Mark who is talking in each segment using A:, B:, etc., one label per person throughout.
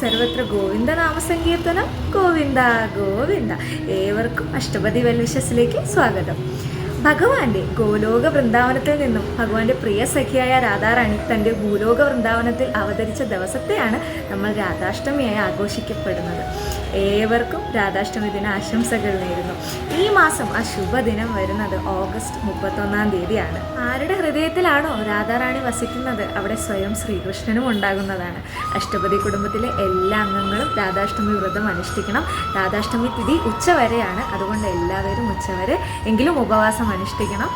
A: സർവത്ര ഗോവിന്ദ നാമസങ്കീർത്തനം. ഗോവിന്ദ ഗോവിന്ദ. ഏവർക്കും അഷ്ടപതി വെൽവിശസിലേക്ക് സ്വാഗതം. ഭഗവാന്റെ ഗോലോക വൃന്ദാവനത്തിൽ നിന്നും ഭഗവാന്റെ പ്രിയ സഖിയായ രാധാറാണി തന്റെ ഭൂലോക വൃന്ദാവനത്തിൽ അവതരിച്ച ദിവസത്തെയാണ് നമ്മൾ രാധാഷ്ടമിയായി ആഘോഷിക്കപ്പെടുന്നത്. ഏവർക്കും രാധാഷ്ടമി ദിന ആശംസകൾ നേരുന്നു. ഈ മാസം ആ ശുഭദിനം വരുന്നത് ഓഗസ്റ്റ് മുപ്പത്തൊന്നാം തീയതിയാണ്. ആരുടെ ഹൃദയത്തിലാണോ രാധാറാണി വസിക്കുന്നത്? അവിടെ സ്വയം ശ്രീകൃഷ്ണനും ഉണ്ടാകുന്നതാണ്. അഷ്ടപതി കുടുംബത്തിലെ എല്ലാ അംഗങ്ങളും രാധാഷ്ടമി വ്രതം അനുഷ്ഠിക്കണം. രാധാഷ്ടമി തിഥി ഉച്ചവരെയാണ് അതുകൊണ്ട് എല്ലാവരും ഉച്ചവരെ എങ്കിലും ഉപവാസം അനുഷ്ഠിക്കണം.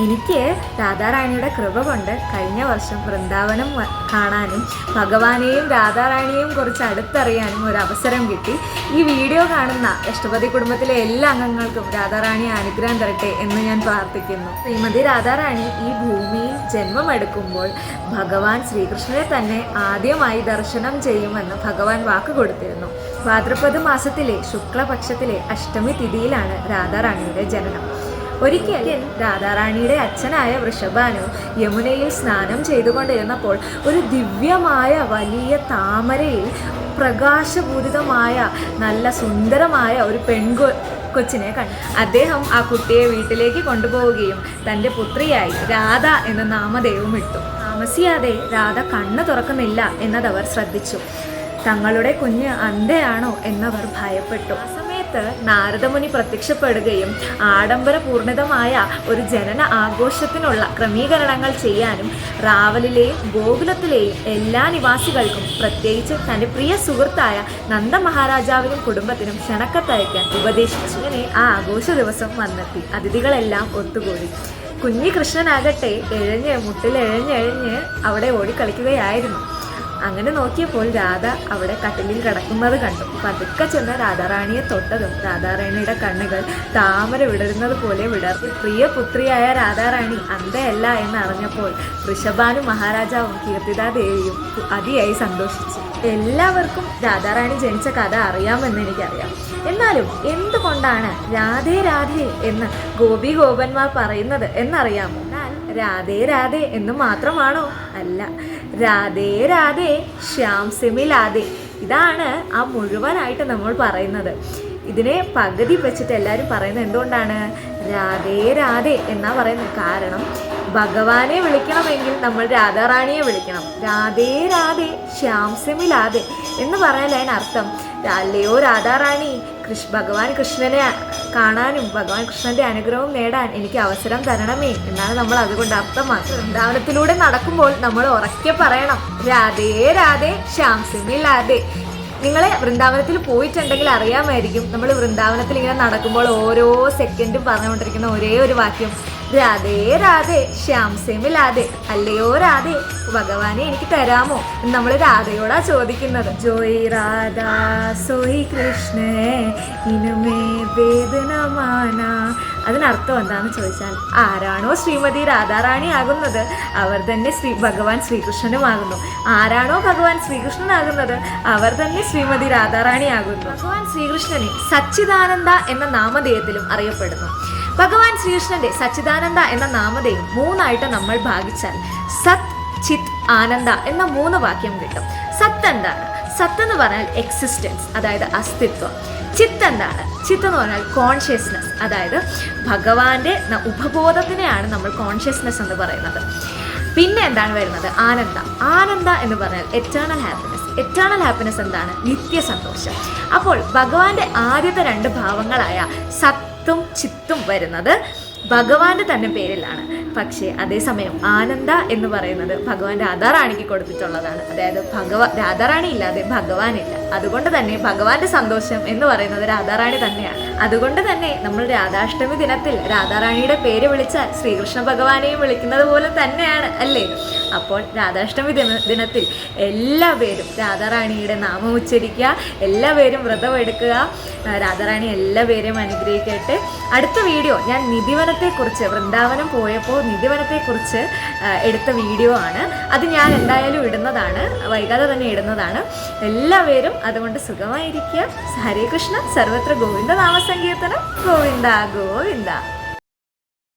A: എനിക്ക് രാധാറാണിയുടെ കൃപ കൊണ്ട് കഴിഞ്ഞ വർഷം വൃന്ദാവനം കാണാനും ഭഗവാനെയും രാധാറാണിയെയും കുറിച്ച് അടുത്തറിയാനും ഒരു അവസരം കിട്ടി. ഈ വീഡിയോ കാണുന്ന അഷ്ടപതി കുടുംബത്തിലെ എല്ലാ അംഗങ്ങൾക്കും രാധാറാണി അനുഗ്രഹം തരട്ടെ എന്ന് ഞാൻ പ്രാർത്ഥിക്കുന്നു. ശ്രീമതി രാധാറാണി ഈ ഭൂമിയിൽ ജന്മമെടുക്കുമ്പോൾ ഭഗവാൻ ശ്രീകൃഷ്ണനെ തന്നെ ആദ്യമായി ദർശനം ചെയ്യുമെന്ന് ഭഗവാൻ വാക്ക് കൊടുത്തിരുന്നു. ഭാദ്രപദ മാസത്തിലെ ശുക്ലപക്ഷത്തിലെ അഷ്ടമി തിഥിയിലാണ് രാധാറാണിയുടെ ജനനം. ഒരിക്കൽ രാധാറാണിയുടെ അച്ഛനായ വൃഷഭാനു യമുനയിൽ സ്നാനം ചെയ്തുകൊണ്ടിരുന്നപ്പോൾ ഒരു ദിവ്യമായ വലിയ താമരയിൽ പ്രകാശപൂരിതമായ നല്ല സുന്ദരമായ ഒരു പെൺകൊ കൊച്ചിനെ കണ്ടു. അദ്ദേഹം ആ കുട്ടിയെ വീട്ടിലേക്ക് കൊണ്ടുപോവുകയും തന്റെ പുത്രിയായി രാധ എന്ന നാമധേയവും ഇട്ടു. താമസിയാതെ രാധ കണ്ണ് തുറക്കുന്നില്ല എന്നതവർ ശ്രദ്ധിച്ചു. തങ്ങളുടെ കുഞ്ഞ് അന്ധയാണോ എന്നവർ ഭയപ്പെട്ടു. സമയത്ത് നാരദമുനി പ്രത്യക്ഷപ്പെടുകയും ആഡംബരപൂർണിതമായ ഒരു ജനന ആഘോഷത്തിനുള്ള ക്രമീകരണങ്ങൾ ചെയ്യാനും റാവലിലെയും ഗോകുലത്തിലെയും എല്ലാ നിവാസികൾക്കും പ്രത്യേകിച്ച് തന്റെ പ്രിയ സുഹൃത്തായ നന്ദ മഹാരാജാവിനും കുടുംബത്തിനും ക്ഷണക്കത്തയക്കാൻ ഉപദേശിച്ചു. ഇങ്ങനെ ആ ആഘോഷ ദിവസം വന്നെത്തി. അതിഥികളെല്ലാം ഒത്തുകൂടി. കുഞ്ഞി കൃഷ്ണനാകട്ടെ എഴഞ്ഞ് മുട്ടിലെഴഞ്ഞെഴഞ്ഞ് അവിടെ ഓടിക്കളിക്കുകയായിരുന്നു. അങ്ങനെ നോക്കിയപ്പോൾ രാധ അവിടെ കട്ടിലിൽ കിടക്കുന്നത് കണ്ടു. പതുക്കെ ചെന്ന രാധാറാണിയെ തൊട്ടതും രാധാറാണിയുടെ കണ്ണുകൾ താമര വിടരുന്നത് പോലെ വിടർന്നു പ്രിയ പുത്രിയായ രാധാറാണി അന്തയല്ല എന്നറിഞ്ഞപ്പോൾ ഋഷഭാനു മഹാരാജാവും കീർത്തിദാദേവിയും അതിയായി സന്തോഷിച്ചു. എല്ലാവർക്കും രാധാറാണി ജനിച്ച കഥ അറിയാമെന്ന് എനിക്കറിയാം. എന്നാലും എന്തുകൊണ്ടാണ് രാധേ രാധേ എന്ന് ഗോപി ഗോപന്മാർ പറയുന്നത് എന്നറിയാമോ? രാധേ രാധേ എന്ന് മാത്രമാണോ? അല്ല. രാധേ രാധേ ശ്യാം സിമിലാതെ. ഇതാണ് ആ മുഴുവനായിട്ട് നമ്മൾ പറയുന്നത്. ഇതിനെ പകുതി വെച്ചിട്ട് എല്ലാവരും പറയുന്നത് എന്തുകൊണ്ടാണ്? രാധേ രാധേ എന്നാ പറയുന്നത്. കാരണം ഭഗവാനെ വിളിക്കണമെങ്കിൽ നമ്മൾ രാധാറാണിയെ വിളിക്കണം. രാധേ രാധേ ശ്യാം സെമിലാധേ എന്ന് പറഞ്ഞാൽ അതിനർത്ഥം അല്ലയോ രാധാറാണി കൃഷ് ഭഗവാൻ കൃഷ്ണനെ കാണാനും ഭഗവാൻ കൃഷ്ണന്റെ അനുഗ്രഹം നേടാൻ എനിക്ക് അവസരം തരണമേ എന്നാണ് നമ്മൾ അതുകൊണ്ട് അർത്ഥമാക്കുന്നത്. വൃന്ദാവനത്തിലൂടെ നടക്കുമ്പോൾ നമ്മൾ ഉറക്കെ പറയണം. രാധേ രാധേ ശ്യാംസിനി സിമില്ലാതെ നിങ്ങളെ വൃന്ദാവനത്തിൽ പോയിട്ടുണ്ടെങ്കിൽ അറിയാമായിരിക്കും നമ്മൾ വൃന്ദാവനത്തിൽ ഇങ്ങനെ നടക്കുമ്പോൾ ഓരോ സെക്കൻഡും പറഞ്ഞുകൊണ്ടിരിക്കുന്ന ഒരേ ഒരു വാക്യം. രാധേ രാധേ ശ്യാം സെമിലാതെ അല്ലയോ രാധേ ഭഗവാനെ എനിക്ക് തരാമോ? നമ്മൾ രാധയോടാ ചോദിക്കുന്നത്. ജോയ് രാധ സോയി കൃഷ്ണ ഇനുമേ വേദനമാന അതിനർത്ഥം എന്താണെന്ന് ചോദിച്ചാൽ ആരാണോ ശ്രീമതി രാധാറാണി ആകുന്നത് അവർ തന്നെ ശ്രീ ഭഗവാൻ ശ്രീകൃഷ്ണനുമാകുന്നു. ആരാണോ ഭഗവാൻ ശ്രീകൃഷ്ണനാകുന്നത്? അവർ തന്നെ ശ്രീമതി രാധാറാണി ആകുന്നു ഭഗവാൻ ശ്രീകൃഷ്ണനെ സച്ചിദാനന്ദ എന്ന നാമധേയത്തിലും അറിയപ്പെടുന്നു. ഭഗവാൻ ശ്രീകൃഷ്ണന്റെ സച്ചിദാനന്ദ എന്ന നാമധേയം മൂന്നായിട്ട് നമ്മൾ ഭാഗിച്ചാൽ സത് ചിത് ആനന്ദ എന്ന മൂന്ന് വാക്യം കിട്ടും. സത് എന്താണ്? സത്ത് എന്ന് പറഞ്ഞാൽ എക്സിസ്റ്റൻസ് അതായത് അസ്തിത്വം. ചിത്ത് എന്താണ്? ചിത്ത് എന്ന് പറഞ്ഞാൽ കോൺഷ്യസ്നസ് അതായത് ഭഗവാന്റെ ഉപബോധത്തിനെയാണ് നമ്മൾ കോൺഷ്യസ്നസ് എന്ന് പറയുന്നത്. പിന്നെ എന്താണ് വരുന്നത്? ആനന്ദ. ആനന്ദ എന്ന് പറഞ്ഞാൽ എറ്റേണൽ ഹാപ്പിനെസ് എറ്റേണൽ ഹാപ്പിനെസ് എന്താണ്? നിത്യസന്തോഷം. അപ്പോൾ ഭഗവാന്റെ ആദ്യത്തെ രണ്ട് ഭാവങ്ങളായ സത്തും ചിത്തും വരുന്നത് ഭഗവാന്റെ തന്നെ പേരിലാണ്. പക്ഷേ അതേസമയം ആനന്ദ എന്ന് പറയുന്നത് ഭഗവാൻ രാധാറാണിക്ക് കൊടുത്തിട്ടുള്ളതാണ്. അതായത് ഭഗവാൻ രാധാറാണി ഇല്ലാതെ ഭഗവാനില്ല. അതുകൊണ്ട് തന്നെ ഭഗവാന്റെ സന്തോഷം എന്ന് പറയുന്നത് രാധാറാണി തന്നെയാണ്. അതുകൊണ്ട് തന്നെ നമ്മൾ രാധാഷ്ടമി ദിനത്തിൽ രാധാറാണിയുടെ പേര് വിളിച്ചാൽ ശ്രീകൃഷ്ണ ഭഗവാനെയും വിളിക്കുന്നത് പോലെ തന്നെയാണ് അല്ലേ? അപ്പോൾ രാധാഷ്ടമി ദിന ദിനത്തിൽ എല്ലാ പേരും രാധാറാണിയുടെ നാമം ഉച്ചരിക്കുക എല്ലാ പേരും വ്രതം എടുക്കുക. ആ, രാധാറാണി എല്ലാ പേരെയും അനുഗ്രഹിക്കട്ടെ. അടുത്ത വീഡിയോ ഞാൻ നിധിവനത്തെക്കുറിച്ച് വൃന്ദാവനം പോയപ്പോൾ നിധിവനത്തെക്കുറിച്ച് എടുത്ത വീഡിയോ ആണ്. അത് ഞാൻ എന്തായാലും ഇടുന്നതാണ് വൈകാതെ തന്നെ ഇടുന്നതാണ്. എല്ലാവരും അതുകൊണ്ട് സുഖമായിരിക്കുക. ഹരേ കൃഷ്ണ. സർവത്ര ഗോവിന്ദ നാമസങ്കീർത്തനം. ഗോവിന്ദ ഗോവിന്ദ.